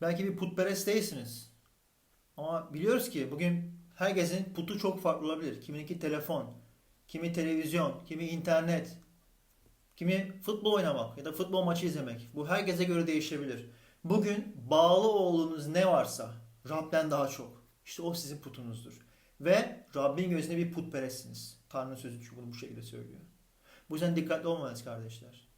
Belki bir putperest değilsiniz. Ama biliyoruz ki bugün herkesin putu çok farklı olabilir. Kimininki telefon, kimi televizyon, kimi internet, kimi futbol oynamak ya da futbol maçı izlemek. Bu herkese göre değişebilir. Bugün bağlı olduğunuz ne varsa Rab'den daha çok. İşte o sizin putunuzdur. Ve Rabbin gözünde bir putperestsiniz. Tanrı sözü çünkü bunu bu şekilde söylüyor. Bu yüzden dikkatli olmalıyız kardeşler.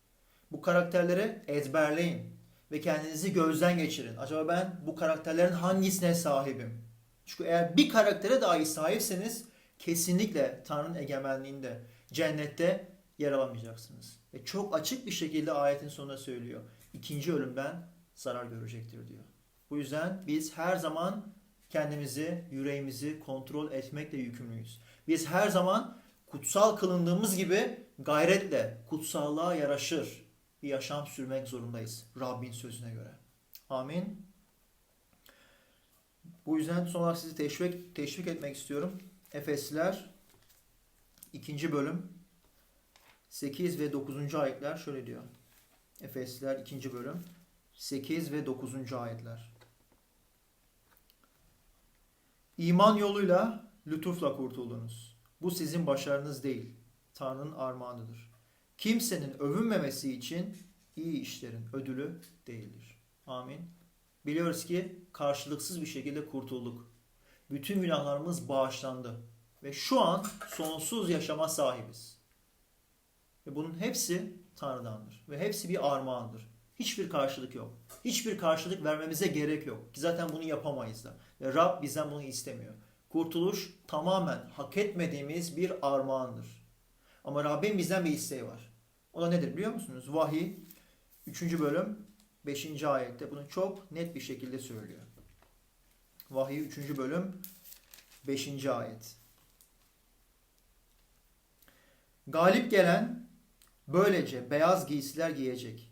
Bu karakterleri ezberleyin ve kendinizi gözden geçirin. Acaba ben bu karakterlerin hangisine sahibim? Çünkü eğer bir karaktere dahi sahipseniz kesinlikle Tanrı'nın egemenliğinde, cennette yer alamayacaksınız. Ve çok açık bir şekilde ayetin sonunda söylüyor. İkinci ölümden zarar görecektir diyor. Bu yüzden biz her zaman kendimizi, yüreğimizi kontrol etmekle yükümlüyüz. Biz her zaman kutsal kılındığımız gibi gayretle kutsallığa yaraşır bir yaşam sürmek zorundayız Rabbin sözüne göre. Amin. Bu yüzden son olarak sizi teşvik, teşvik etmek istiyorum. Efesliler 2. bölüm 8 ve 9. ayetler şöyle diyor. Efesliler 2. bölüm 8 ve 9. ayetler. İman yoluyla lütufla kurtuldunuz. Bu sizin başarınız değil, Tanrı'nın armağanıdır. Kimsenin övünmemesi için iyi işlerin ödülü değildir. Amin. Biliyoruz ki karşılıksız bir şekilde kurtulduk. Bütün günahlarımız bağışlandı. Ve şu an sonsuz yaşama sahibiz. Ve bunun hepsi Tanrı'dandır. Ve hepsi bir armağandır. Hiçbir karşılık yok. Hiçbir karşılık vermemize gerek yok. Ki zaten bunu yapamayız da. Ve Rab bizden bunu istemiyor. Kurtuluş tamamen hak etmediğimiz bir armağandır. Ama Rabbin bizden bir isteği var. O da nedir biliyor musunuz? Vahiy 3. bölüm 5. ayette bunu çok net bir şekilde söylüyor. Vahiy 3. bölüm 5. ayet. Galip gelen böylece beyaz giysiler giyecek.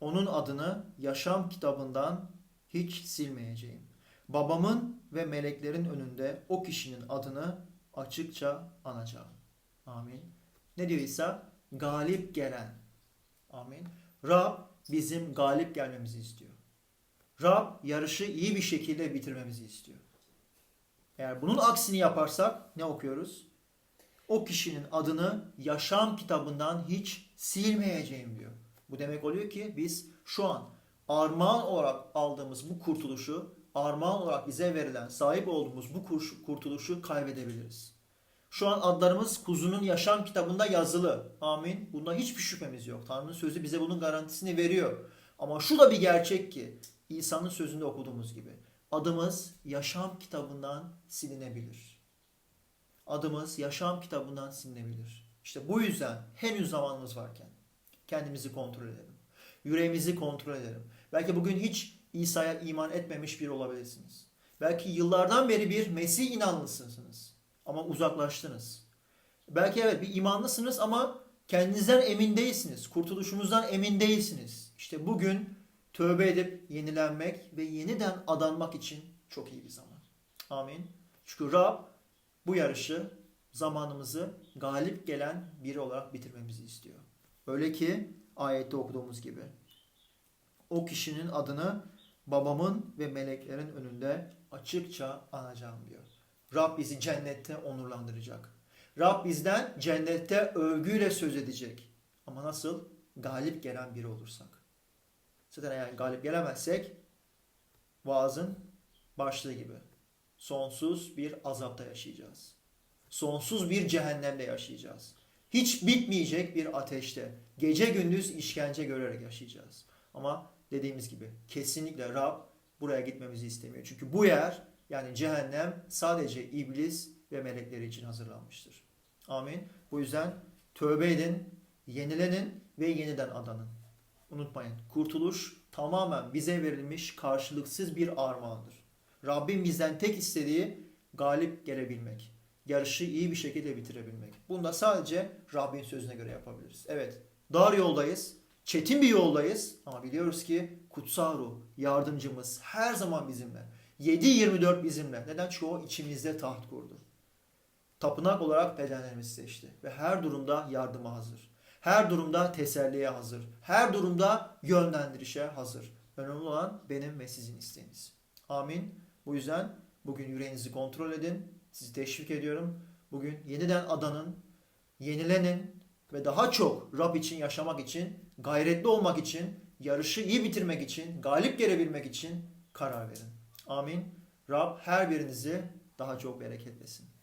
Onun adını yaşam kitabından hiç silmeyeceğim. Babamın ve meleklerin önünde o kişinin adını açıkça anacağım. Amin. Ne diyor İsa? Galip gelen. Amin. Rab bizim galip gelmemizi istiyor. Rab yarışı iyi bir şekilde bitirmemizi istiyor. Eğer bunun aksini yaparsak ne okuyoruz? O kişinin adını yaşam kitabından hiç silmeyeceğim diyor. Bu demek oluyor ki biz şu an armağan olarak aldığımız bu kurtuluşu, armağan olarak bize verilen, sahip olduğumuz bu kurtuluşu kaybedebiliriz. Şu an adlarımız kuzunun yaşam kitabında yazılı. Amin. Bunda hiçbir şüphemiz yok. Tanrı'nın sözü bize bunun garantisini veriyor. Ama şu da bir gerçek ki İsa'nın sözünde okuduğumuz gibi adımız yaşam kitabından silinebilir. Adımız yaşam kitabından silinebilir. İşte bu yüzden henüz zamanımız varken kendimizi kontrol edelim. Yüreğimizi kontrol edelim. Belki bugün hiç İsa'ya iman etmemiş bir olabilirsiniz. Belki yıllardan beri bir Mesih inanlısınız ama uzaklaştınız. Belki evet bir imanlısınız ama kendinizden emin değilsiniz. Kurtuluşunuzdan emin değilsiniz. İşte bugün tövbe edip yenilenmek ve yeniden adanmak için çok iyi bir zaman. Amin. Çünkü Rab bu yarışı zamanımızı galip gelen biri olarak bitirmemizi istiyor. Öyle ki ayette okuduğumuz gibi. O kişinin adını babamın ve meleklerin önünde açıkça anacağım diyor. Rab bizi cennette onurlandıracak. Rab bizden cennette övgüyle söz edecek. Ama nasıl? Galip gelen biri olursak. Zaten eğer galip gelemezsek vaazın başlığı gibi sonsuz bir azapta yaşayacağız. Sonsuz bir cehennemde yaşayacağız. Hiç bitmeyecek bir ateşte, gece gündüz işkence görerek yaşayacağız. Ama dediğimiz gibi kesinlikle Rab buraya gitmemizi istemiyor. Çünkü bu yer yani cehennem sadece iblis ve melekleri için hazırlanmıştır. Amin. Bu yüzden tövbe edin, yenilenin ve yeniden adanın. Unutmayın kurtuluş tamamen bize verilmiş karşılıksız bir armağandır. Rabbim bizden tek istediği galip gelebilmek. Yarışı iyi bir şekilde bitirebilmek. Bunu da sadece Rabbin sözüne göre yapabiliriz. Evet dar yoldayız, çetin bir yoldayız ama biliyoruz ki kutsal ruh, yardımcımız her zaman bizimle. 7-24 bizimle. Neden? Çünkü o içimizde taht kurdu. Tapınak olarak bedenlerimizi seçti. Ve her durumda yardıma hazır. Her durumda teselliye hazır. Her durumda yönlendirişe hazır. Önemli olan benim ve sizin isteğiniz. Amin. Bu yüzden bugün yüreğinizi kontrol edin. Sizi teşvik ediyorum. Bugün yeniden adanın, yenilenin ve daha çok Rab için yaşamak için, gayretli olmak için, yarışı iyi bitirmek için, galip gelebilmek için karar verin. Amin. Rab her birinizi daha çok bereketlesin.